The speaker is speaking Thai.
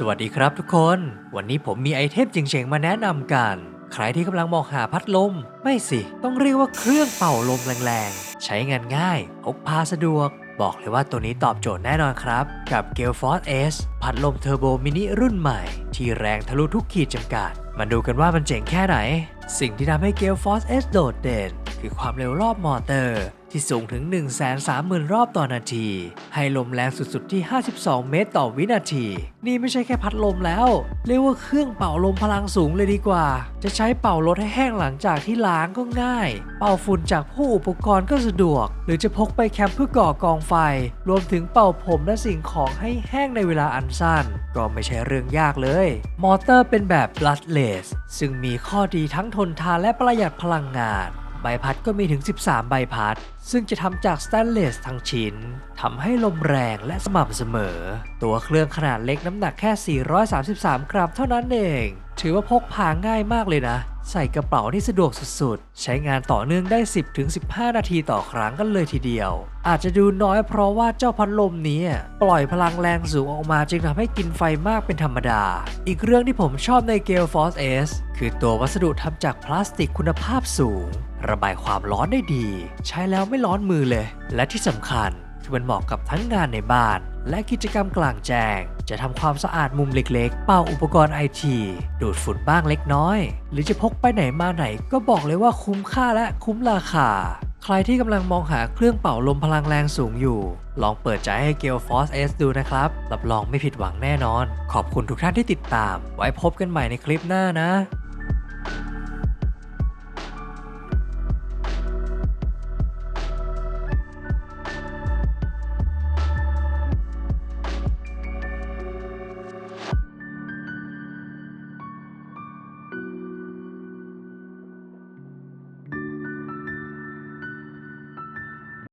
สวัสดีครับทุกคน วันนี้ผมมีไอเทมเจ๋งๆมาแนะนำกัน ใครที่กำลังมองหาพัดลม ไม่สิ ต้องเรียกว่าเครื่องเป่าลมแรงๆ ใช้งานง่าย พกพาสะดวก บอกเลยว่าตัวนี้ตอบโจทย์แน่นอนครับ กับ g a l f o r c e S พัดลมเทอร์โบมินิรุ่นใหม่ ที่แรงทะลุทุกขีดจำกัด มาดูกันว่ามันเจ๋งแค่ไหน สิ่งที่ทำให้ g a l f o r c e S โดดเด่น คือความเร็วรอบมอเตอร์ ที่สูงถึง 130,000 รอบต่อนาที ให้ลมแรงสุดๆที่ 52 เมตรต่อวินาที นี่ไม่ใช่แค่พัดลมแล้ว เรียกว่าเครื่องเป่าลมพลังสูงเลยดีกว่า จะใช้เป่ารถให้แห้งหลังจากที่ล้างก็ง่าย เป่าฝุ่นจากผู้อุปกรณ์ก็สะดวก หรือจะพกไปแคมป์เพื่อก่อกองไฟ รวมถึงเป่าผมและสิ่งของให้แห้งในเวลาอันสั้น ก็ไม่ใช่เรื่องยากเลย มอเตอร์เป็นแบบ bloodless ซึ่งมีข้อดีทั้งทนทานและประหยัดพลังงาน ใบพัดก็มีถึง 13 ใบพัด ซึ่งจะทำจากสแตนเลสทั้งชิ้นทำให้ลมแรงและสม่ำเสมอ ตัวเครื่องขนาดเล็กน้ำหนักแค่ 433 กรัมเท่านั้นเอง ถือว่าพกพาง่ายมากเลยนะ ใส่กระเป๋าที่สะดวกสุดๆ ใช้งานต่อเนื่องได้ 10-15 นาทีต่อครั้งกันเลยทีเดียว อาจจะดูน้อยเพราะว่าเจ้าพัดลมนี้ปล่อยพลังแรงสูงออกมาจึงทำให้กินไฟมากเป็นธรรมดา อีกเรื่องที่ผมชอบใน Gale Force S คือตัววัสดุทำจากพลาสติกคุณภาพสูง ระบายความร้อนได้ดี ใช้แล้วไม่ร้อนมือเลย และที่สำคัญคือมันเหมาะกับทั้งงานในบ้าน และกิจกรรมกลางแจ้ง จะทำความสะอาดมุมเล็กๆ เป่าอุปกรณ์ไอทีดูดฝุ่นบ้างเล็กน้อย หรือจะพกไปไหนมาไหนก็บอกเลยว่าคุ้มค่าและคุ้มราคา ใครที่กำลังมองหาเครื่องเป่าลมพลังแรงสูงอยู่ ลองเปิดใจให้เกลฟอสเอสดูนะครับ รับรองไม่ผิดหวังแน่นอน ขอบคุณทุกท่านที่ติดตาม ไว้พบกันใหม่ในคลิปหน้านะ